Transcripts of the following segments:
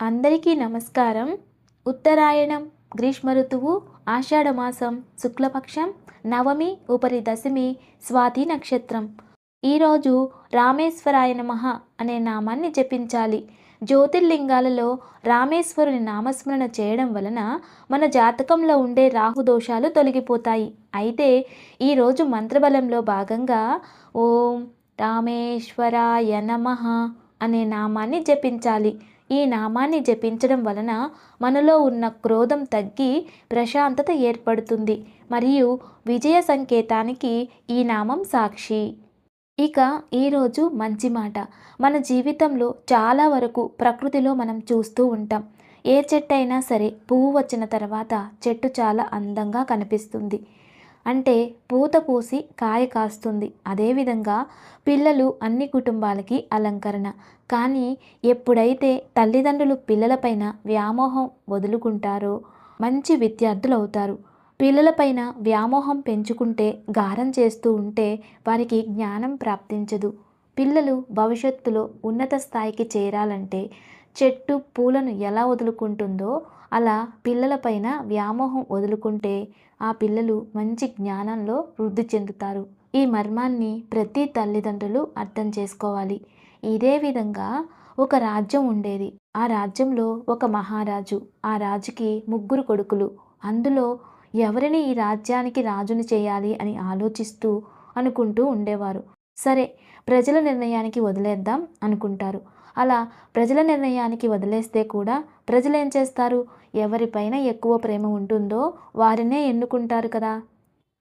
అందరికీ నమస్కారం. ఉత్తరాయణం గ్రీష్మ ఋతువు ఆషాఢమాసం శుక్లపక్షం నవమి ఉపరి దశమి స్వాతి నక్షత్రం. ఈరోజు రామేశ్వరాయ నమః అనే నామాన్ని జపించాలి. జ్యోతిర్లింగాలలో రామేశ్వరుని నామస్మరణ చేయడం వలన మన జాతకంలో ఉండే రాహుదోషాలు తొలగిపోతాయి. అయితే ఈరోజు మంత్రబలంలో భాగంగా ఓం రామేశ్వరాయ నమ అనే నామాన్ని జపించాలి. ఈ నామాన్ని జపించడం వలన మనలో ఉన్న క్రోధం తగ్గి ప్రశాంతత ఏర్పడుతుంది. మరియు విజయ సంకేతానికి ఈ నామం సాక్షి. ఇక ఈరోజు మంచి మాట. మన జీవితంలో చాలా వరకు ప్రకృతిలో మనం చూస్తూ ఉంటాం. ఏ చెట్టు అయినా సరే పువ్వు వచ్చిన తర్వాత చెట్టు చాలా అందంగా కనిపిస్తుంది. అంటే పూత పూసి కాయ కాస్తుంది. అదేవిధంగా పిల్లలు అన్ని కుటుంబాలకి అలంకరణ. కానీ ఎప్పుడైతే తల్లిదండ్రులు పిల్లలపైన వ్యామోహం వదులుకుంటారో మంచి విద్యార్థులు అవుతారు. పిల్లలపైన వ్యామోహం పెంచుకుంటే గారం చేస్తూ ఉంటే వారికి జ్ఞానం ప్రాప్తించదు. పిల్లలు భవిష్యత్తులో ఉన్నత స్థాయికి చేరాలంటే చెట్టు పూలను ఎలా వదులుకుంటుందో అలా పిల్లలపైన వ్యామోహం వదులుకుంటే ఆ పిల్లలు మంచి జ్ఞానంలో వృద్ధి చెందుతారు. ఈ మర్మాన్ని ప్రతి తల్లిదండ్రులు అర్థం చేసుకోవాలి. ఇదే విధంగా ఒక రాజ్యం ఉండేది. ఆ రాజ్యంలో ఒక మహారాజు ఆ రాజుకి ముగ్గురు కొడుకులు. అందులో ఎవరిని ఈ రాజ్యానికి రాజుని చేయాలి అని ఆలోచిస్తూ అనుకుంటూ ఉండేవారు. సరే ప్రజల నిర్ణయానికి వదిలేద్దాం అనుకుంటారు. అలా ప్రజల నిర్ణయానికి వదిలేస్తే కూడా ప్రజలు ఏం చేస్తారు? ఎవరిపైన ఎక్కువ ప్రేమ ఉంటుందో వారినే ఎన్నుకుంటారు కదా.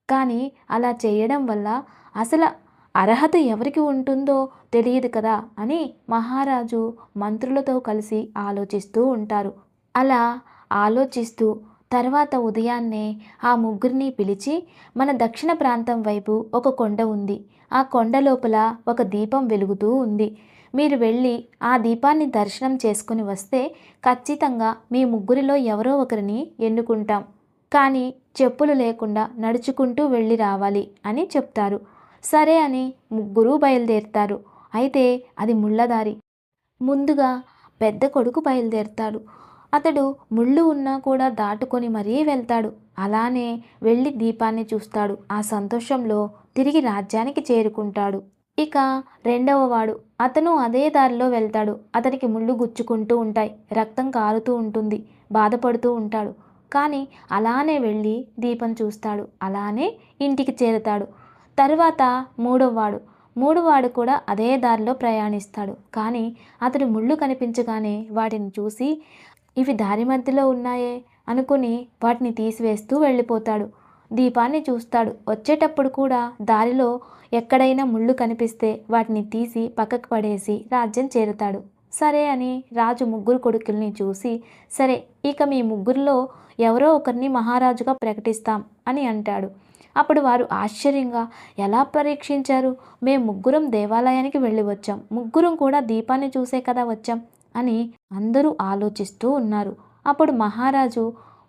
కానీ అలా చేయడం వల్ల అసలు అర్హత ఎవరికి ఉంటుందో తెలియదు కదా అని మహారాజు మంత్రులతో కలిసి ఆలోచిస్తూ ఉంటారు. అలా ఆలోచిస్తూ తర్వాత ఉదయాన్నే ఆ ముగ్గురిని పిలిచి మన దక్షిణ ప్రాంతం వైపు ఒక కొండ ఉంది. ఆ కొండ లోపల ఒక దీపం వెలుగుతూ ఉంది. మీరు వెళ్ళి ఆ దీపాన్ని దర్శనం చేసుకుని వస్తే ఖచ్చితంగా మీ ముగ్గురిలో ఎవరో ఒకరిని ఎన్నుకుంటాం. కానీ చెప్పులు లేకుండా నడుచుకుంటూ వెళ్ళి రావాలి అని చెప్తారు. సరే అని ముగ్గురు బయలుదేరుతారు. అయితే అది ముళ్ళదారి ముందుగా పెద్ద కొడుకు బయలుదేరుతాడు. అతడు ముళ్ళు ఉన్నా కూడా దాటుకొని మరీ వెళ్తాడు. అలానే వెళ్ళి దీపాన్ని చూస్తాడు. ఆ సంతోషంలో తిరిగి రాజ్యానికి చేరుకుంటాడు. ఇక రెండవ వాడు. అతను అదే దారిలో వెళ్తాడు. అతనికి ముళ్ళు గుచ్చుకుంటూ ఉంటాయి. రక్తం కారుతూ ఉంటుంది. బాధపడుతూ ఉంటాడు. కానీ అలానే వెళ్ళి దీపం చూస్తాడు. అలానే ఇంటికి చేరుతాడు. తర్వాత మూడవవాడు మూడోవాడు కూడా అదే దారిలో ప్రయాణిస్తాడు. కానీ అతడు ముళ్ళు కనిపించగానే వాటిని చూసి ఇవి దారి మధ్యలో ఉన్నాయే అనుకుని వాటిని తీసివేస్తూ వెళ్ళిపోతాడు. దీపాన్ని చూస్తాడు. వచ్చేటప్పుడు కూడా దారిలో ఎక్కడైనా ముళ్ళు కనిపిస్తే వాటిని తీసి పక్కకు పడేసి రాజ్యం చేరుతాడు. సరే అని రాజు ముగ్గురు కొడుకుల్ని చూసి సరే ఇక మీ ముగ్గురిలో ఎవరో ఒకరిని మహారాజుగా ప్రకటిస్తాం అని అంటాడు. అప్పుడు వారు ఆశ్చర్యంగా ఎలా పరీక్షించారు? మేము ముగ్గురం దేవాలయానికి వెళ్ళి వచ్చాం. ముగ్గురం కూడా దీపాన్ని చూసే కదా వచ్చాం. అని అందరూ ఆలోచిస్తూ ఉన్నారు. అప్పుడు మహారాజు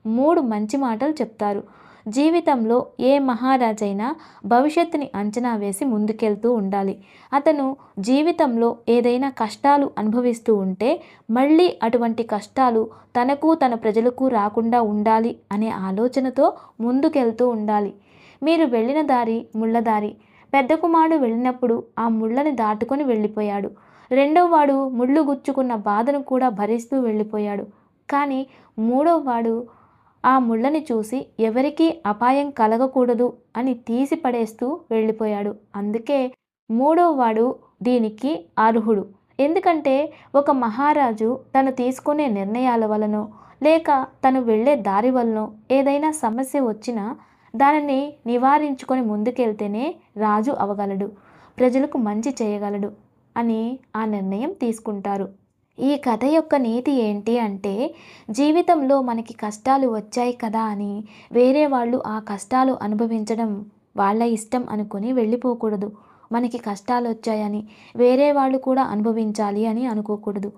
మూడు మంచి మాటలు చెప్తారు. జీవితంలో ఏ మహారాజైనా భవిష్యత్తుని అంచనా వేసి ముందుకెళ్తూ ఉండాలి. అతను జీవితంలో ఏదైనా కష్టాలు అనుభవిస్తూ ఉంటే మళ్ళీ అటువంటి కష్టాలు తనకు తన ప్రజలకు రాకుండా ఉండాలి అనే ఆలోచనతో ముందుకెళ్తూ ఉండాలి. మీరు వెళ్ళిన దారి ముళ్ళదారి పెద్ద కుమారుడు వెళ్ళినప్పుడు ఆ ముళ్ళని దాటుకొని వెళ్ళిపోయాడు. రెండోవాడు ముళ్ళు గుచ్చుకున్న బాధను కూడా భరిస్తూ వెళ్ళిపోయాడు. కానీ మూడోవాడు ఆ ముళ్ళని చూసి ఎవరికీ అపాయం కలగకూడదు అని తీసి పడేస్తూ వెళ్ళిపోయాడు. అందుకే మూడోవాడు దీనికి అర్హుడు. ఎందుకంటే ఒక మహారాజు తను తీసుకునే నిర్ణయాల వలనో లేక తను వెళ్ళే దారి వలనో ఏదైనా సమస్య వచ్చినా దానిని నివారించుకొని ముందుకెళ్తేనే రాజు అవగలడు. ప్రజలకు మంచి చేయగలడు. అని ఆ నిర్ణయం తీసుకుంటారు. ఈ కథ యొక్క నీతి ఏంటి అంటే జీవితంలో మనకి కష్టాలు వచ్చాయి కదా అని వేరే వాళ్ళు ఆ కష్టాలు అనుభవించడం వాళ్ళ ఇష్టం అనుకొని వెళ్ళిపోకూడదు. మనకి కష్టాలు వచ్చాయని వేరే వాళ్ళు కూడా అనుభవించాలి అని అనుకోకూడదు.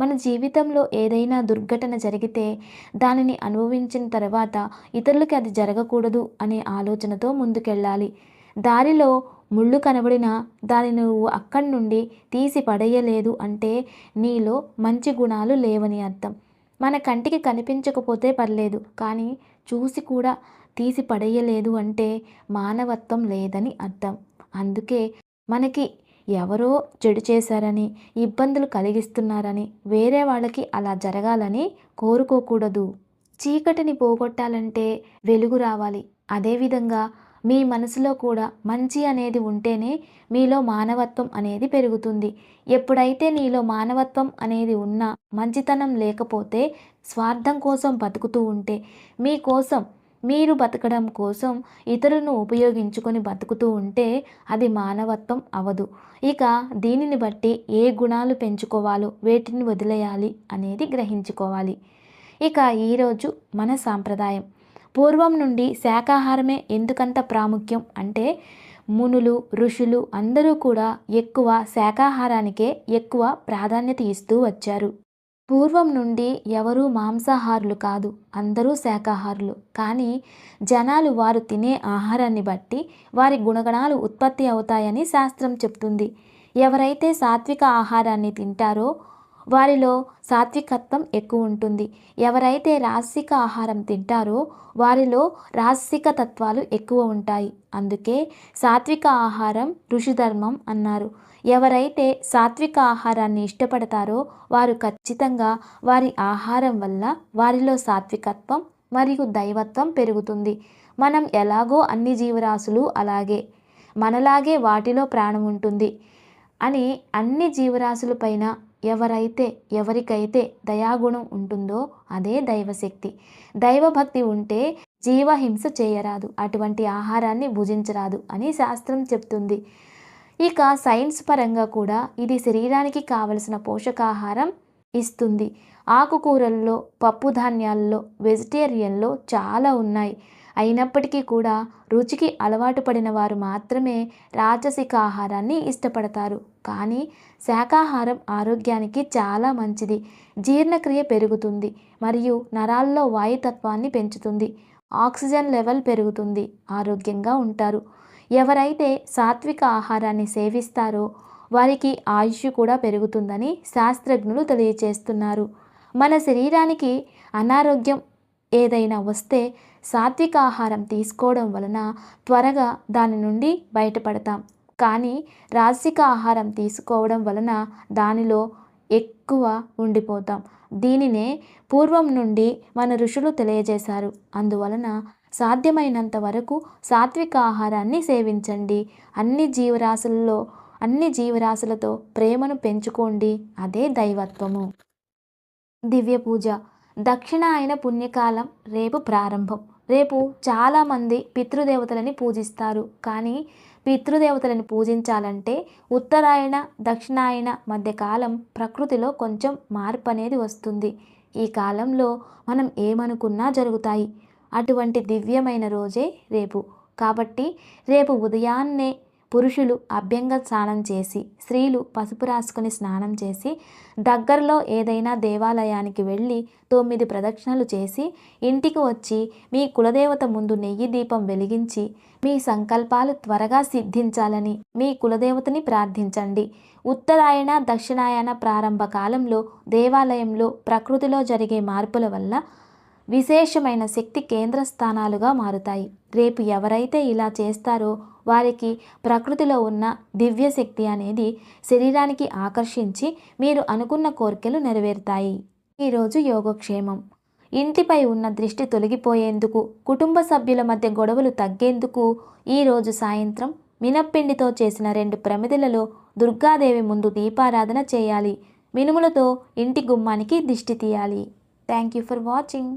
మన జీవితంలో ఏదైనా దుర్ఘటన జరిగితే దానిని అనుభవించిన తర్వాత ఇతరులకి అది జరగకూడదు అనే ఆలోచనతో ముందుకెళ్ళాలి. దారిలో ముళ్ళు కనబడినా దాన్ని నువ్వు అక్కడి నుండి తీసి పడేయలేదు అంటే నీలో మంచి గుణాలు లేవని అర్థం. మన కంటికి కనిపించకపోతే పర్లేదు కానీ చూసి కూడా తీసి పడేయలేదు అంటే మానవత్వం లేదని అర్థం. అందుకే మనకి ఎవరో చెడు చేశారని ఇబ్బందులు కలిగిస్తున్నారని వేరే వాళ్ళకి అలా జరగాలని కోరుకోకూడదు. చీకటిని పోగొట్టాలంటే వెలుగు రావాలి. అదేవిధంగా మీ మనసులో కూడా మంచి అనేది ఉంటేనే మీలో మానవత్వం అనేది పెరుగుతుంది. ఎప్పుడైతే నీలో మానవత్వం అనేది ఉన్నా మంచితనం లేకపోతే స్వార్థం కోసం బతుకుతూ ఉంటే మీకోసం మీరు బతకడం కోసం ఇతరులను ఉపయోగించుకొని బతుకుతూ ఉంటే అది మానవత్వం అవదు. ఇక దీనిని బట్టి ఏ గుణాలు పెంచుకోవాలో వేటిని వదిలేయాలి అనేది గ్రహించుకోవాలి. ఇక ఈరోజు మన సాంప్రదాయం. పూర్వం నుండి శాకాహారమే ఎందుకంత ప్రాముఖ్యం అంటే మునులు ఋషులు అందరూ కూడా ఎక్కువ శాకాహారానికే ఎక్కువ ప్రాధాన్యత ఇస్తూ వచ్చారు. పూర్వం నుండి ఎవరూ మాంసాహారులు కాదు అందరూ శాకాహారులు కానీ జనాలు వారు తినే ఆహారాన్ని బట్టి వారి గుణగణాలు ఉత్పత్తి అవుతాయని శాస్త్రం చెప్తుంది. ఎవరైతే సాత్విక ఆహారాన్ని తింటారో వారిలో సాత్వికత్వం ఎక్కువ ఉంటుంది. ఎవరైతే రాసిక ఆహారం తింటారో వారిలో రాసిక తత్వాలు ఎక్కువ ఉంటాయి. అందుకే సాత్విక ఆహారం ఋషిధర్మం అన్నారు. ఎవరైతే సాత్విక ఆహారాన్ని ఇష్టపడతారో వారు ఖచ్చితంగా వారి ఆహారం వల్ల వారిలో సాత్వికత్వం మరియు దైవత్వం పెరుగుతుంది. మనం ఎలాగో అన్ని జీవరాశులు అలాగే మనలాగే వాటిలో ప్రాణం ఉంటుంది అని అన్ని జీవరాశులపైన ఎవరైతే ఎవరికైతే దయాగుణం ఉంటుందో అదే దైవశక్తి. దైవభక్తి ఉంటే జీవహింస చేయరాదు అటువంటి ఆహారాన్ని భుజించరాదు అని శాస్త్రం చెప్తుంది. ఇక సైన్స్ పరంగా కూడా ఇది శరీరానికి కావలసిన పోషకాహారం ఇస్తుంది. ఆకుకూరల్లో పప్పు ధాన్యాల్లో వెజిటేరియన్లో చాలా ఉన్నాయి. అయినప్పటికీ కూడా రుచికి అలవాటు పడిన వారు మాత్రమే రాజసిక ఆహారాన్ని ఇష్టపడతారు. కానీ శాకాహారం ఆరోగ్యానికి చాలా మంచిది. జీర్ణక్రియ పెరుగుతుంది. మరియు నరాల్లో వాయుతత్వాన్ని పెంచుతుంది. ఆక్సిజన్ లెవెల్ పెరుగుతుంది. ఆరోగ్యంగా ఉంటారు. ఎవరైతే సాత్విక ఆహారాన్ని సేవిస్తారో వారికి ఆయుష్ కూడా పెరుగుతుందని శాస్త్రజ్ఞులు తెలియచేస్తున్నారు. మన శరీరానికి అనారోగ్యం ఏదైనా వస్తే సాత్విక ఆహారం తీసుకోవడం వలన త్వరగా దాని నుండి బయటపడతాం. కానీ రాసిక ఆహారం తీసుకోవడం వలన దానిలో ఎక్కువ ఉండిపోతాం. దీనినే పూర్వం నుండి మన ఋషులు తెలియజేశారు. అందువలన సాధ్యమైనంత వరకు సాత్విక ఆహారాన్ని సేవించండి. అన్ని జీవరాశులలో అన్ని జీవరాశులతో ప్రేమను పెంచుకోండి. అదే దైవత్వము. దివ్య పూజ. దక్షిణాయన పుణ్యకాలం రేపు ప్రారంభం. రేపు చాలామంది పితృదేవతలని పూజిస్తారు. కానీ పితృదేవతలను పూజించాలంటే ఉత్తరాయణ దక్షిణాయన మధ్య కాలం ప్రకృతిలో కొంచెం మార్పు అనేది వస్తుంది. ఈ కాలంలో మనం ఏమనుకున్నా జరుగుతాయి. అటువంటి దివ్యమైన రోజే రేపు. కాబట్టి రేపు ఉదయాన్నే పురుషులు అభ్యంగ స్నానం చేసి స్త్రీలు పసుపు రాసుకుని స్నానం చేసి దగ్గరలో ఏదైనా దేవాలయానికి వెళ్ళి తొమ్మిది ప్రదక్షిణలు చేసి ఇంటికి వచ్చి మీ కులదేవత ముందు నెయ్యి దీపం వెలిగించి మీ సంకల్పాలు త్వరగా సిద్ధించాలని మీ కులదేవతని ప్రార్థించండి. ఉత్తరాయణ దక్షిణాయన ప్రారంభ కాలంలో దేవాలయంలో ప్రకృతిలో జరిగే మార్పుల వల్ల విశేషమైన శక్తి కేంద్ర స్థానాలుగా మారుతాయి. రేపు ఎవరైతే ఇలా చేస్తారో వారికి ప్రకృతిలో ఉన్న దివ్య శక్తి అనేది శరీరానికి ఆకర్షించి మీరు అనుకున్న కోరికలు నెరవేరుతాయి. ఈరోజు యోగక్షేమం. ఇంటిపై ఉన్న దృష్టి తొలగిపోయేందుకు కుటుంబ సభ్యుల మధ్య గొడవలు తగ్గేందుకు ఈరోజు సాయంత్రం మినప్పిండితో చేసిన రెండు ప్రమిదలలో దుర్గాదేవి ముందు దీపారాధన చేయాలి. మినుములతో ఇంటి గుమ్మానికి దిష్టి తీయాలి. Thank you for watching.